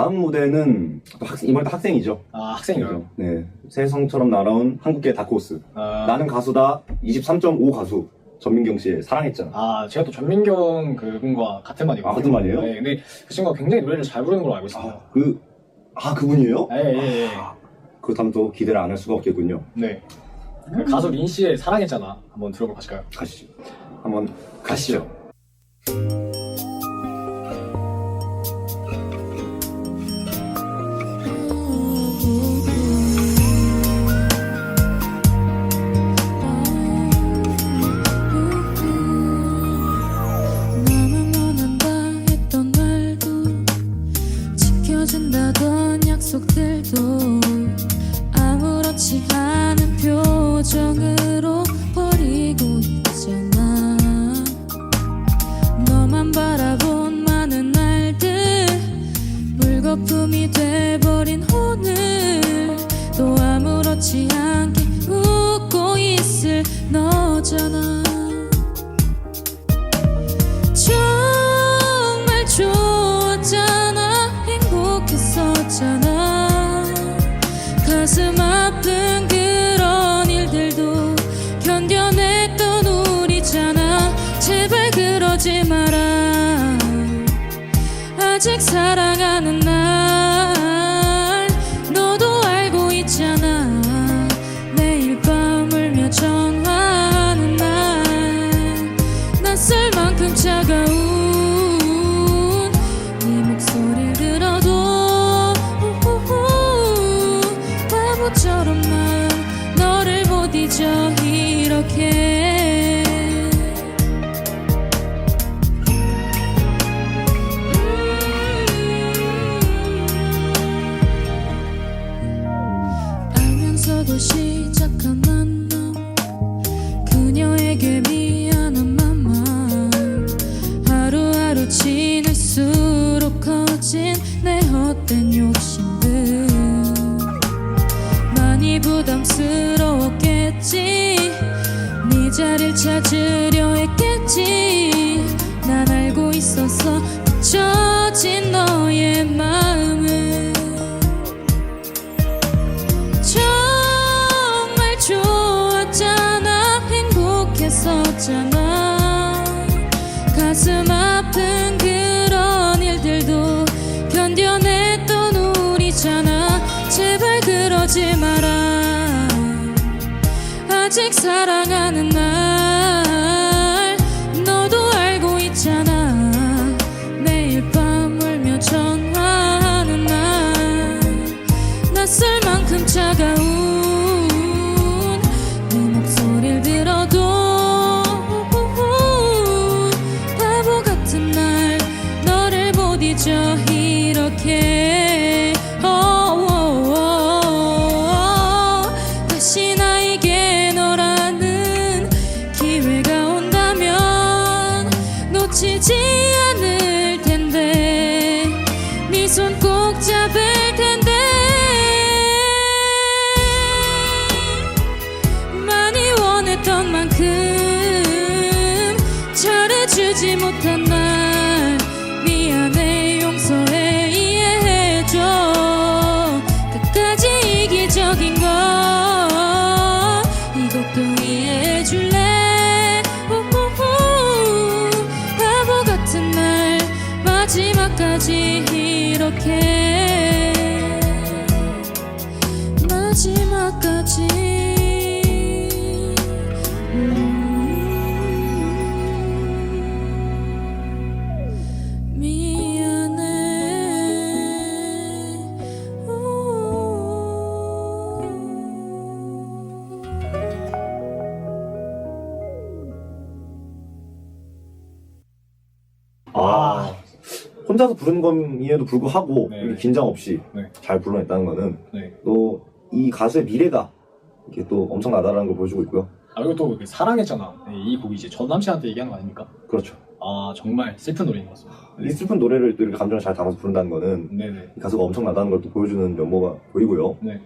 다음 무대는 또 학생, 이번에 또 학생이죠. 아 학생이요. 네. 새성처럼 날아온 한국계 다크호스. 아, 나는 가수다 23.5 가수. 전민경 씨의 사랑했잖아. 아 제가 또 전민경 그분과 같은 반이거든요. 아, 같은 반이에요? 네, 근데 그 친구가 굉장히 노래를 잘 부르는 걸로 알고 있습니다. 아, 그, 아, 그분이에요? 예, 예, 예. 그렇다면 또 기대를 안 할 수가 없겠군요. 네. 그 가수 린 씨의 사랑했잖아. 한번 들어보고 가실까요? 가시죠. 한번 가시죠. 지켜준다던 약속들도 아무렇지 않은 표정으로 버리고 있잖아. 너만 바라본 많은 날들 물거품이 돼버린 오늘 또 아무렇지 않게 웃고 있을 너잖아 아직 사랑하는 날 너도 알고 있잖아. 매일 밤 울며 전화하는 날 낯설 만큼 차가운 내 헛된 욕심들. 많이 부담스러웠겠지. 네 자리를 찾으려 했겠지. 난 알고 있었어 잊혀진 너의 마음을. 정말 좋았잖아. 행복했었잖아. 가슴 그러지 마라 아직 사랑하는 날 했던 만큼 잘해주지 못한 날 미안해 용서해 이해해줘 끝까지 이기적인 거 이것도 이해해줄래 우후후 바보 같은 날 마지막까지 이렇게 마지막까지. 아, 혼자서 부른 것임에도 불구하고 네. 이렇게 긴장 없이 네. 잘 불러냈다는 거는 네. 또 이 가수의 미래가 이렇게 또 엄청나다라는 걸 보여주고 있고요. 아 그리고 또그 사랑했잖아. 네, 이 곡이 이제 전 남친한테 얘기하는 거 아닙니까? 그렇죠. 아 정말 슬픈 노래인 것 같습니다. 이 슬픈 노래를 또 이렇게 감정을 잘 담아서 부른다는 거는 네네. 이 가수가 엄청나다는 걸 또 보여주는 면모가 보이고요. 네.